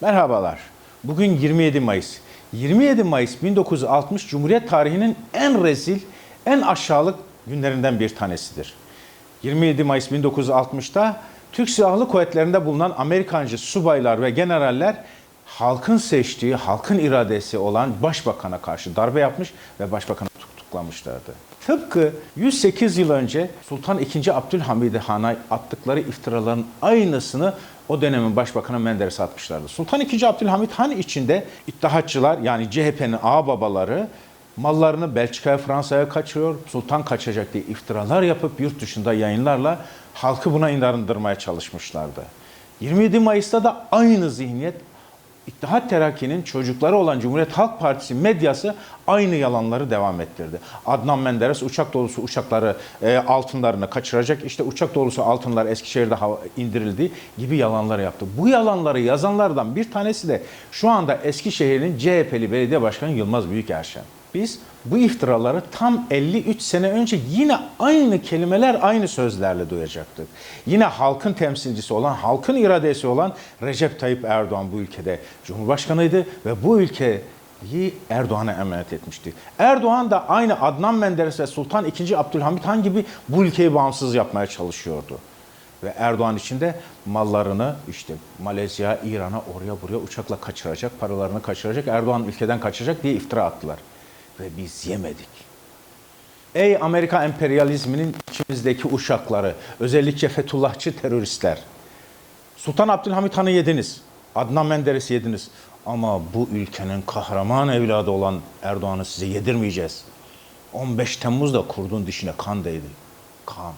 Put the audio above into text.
Merhabalar. Bugün 27 Mayıs. 27 Mayıs 1960 Cumhuriyet tarihinin en rezil, en aşağılık günlerinden bir tanesidir. 27 Mayıs 1960'ta Türk Silahlı Kuvvetleri'nde bulunan Amerikancı subaylar ve generaller halkın seçtiği, halkın iradesi olan başbakana karşı darbe yapmış ve başbakanı tutuklamışlardı. Tıpkı 108 yıl önce Sultan II. Abdülhamid Han'a attıkları iftiraların aynısını o dönemin başbakanı Menderes'e atmışlardı. Sultan II. Abdülhamid Han içinde İttihatçılar yani CHP'nin ağababaları mallarını Belçika'ya, Fransa'ya kaçırıyor, sultan kaçacak diye iftiralar yapıp yurt dışında yayınlarla halkı buna inandırmaya çalışmışlardı. 27 Mayıs'ta da aynı zihniyet İttihat Terakki'nin çocukları olan Cumhuriyet Halk Partisi medyası aynı yalanları devam ettirdi. Adnan Menderes uçak dolusu uçakları e, altınlarını kaçıracak. İşte uçak dolusu altınlar Eskişehir'de indirildi gibi yalanlar yaptı. Bu yalanları yazanlardan bir tanesi de şu anda Eskişehir'in CHP'li belediye başkanı Yılmaz Büyükerşen. Biz bu iftiraları tam 53 sene önce yine aynı kelimeler, aynı sözlerle duyacaktık. Yine halkın temsilcisi olan, halkın iradesi olan Recep Tayyip Erdoğan bu ülkede Cumhurbaşkanıydı ve bu ülkeyi Erdoğan'a emanet etmişti. Erdoğan da aynı Adnan Menderes ve Sultan II. Abdülhamit Han gibi bu ülkeyi bağımsız yapmaya çalışıyordu. Ve Erdoğan için de mallarını işte Malezya, İran'a oraya buraya uçakla kaçıracak, paralarını kaçıracak, Erdoğan ülkeden kaçacak diye iftira attılar. Ve biz yemedik. Ey Amerika emperyalizminin içimizdeki uşakları, özellikle Fethullahçı teröristler. Sultan Abdülhamit Han'ı yediniz. Adnan Menderes'i yediniz. Ama bu ülkenin kahraman evladı olan Erdoğan'ı size yedirmeyeceğiz. 15 Temmuz'da kurdun dişine kan değdi. Kan.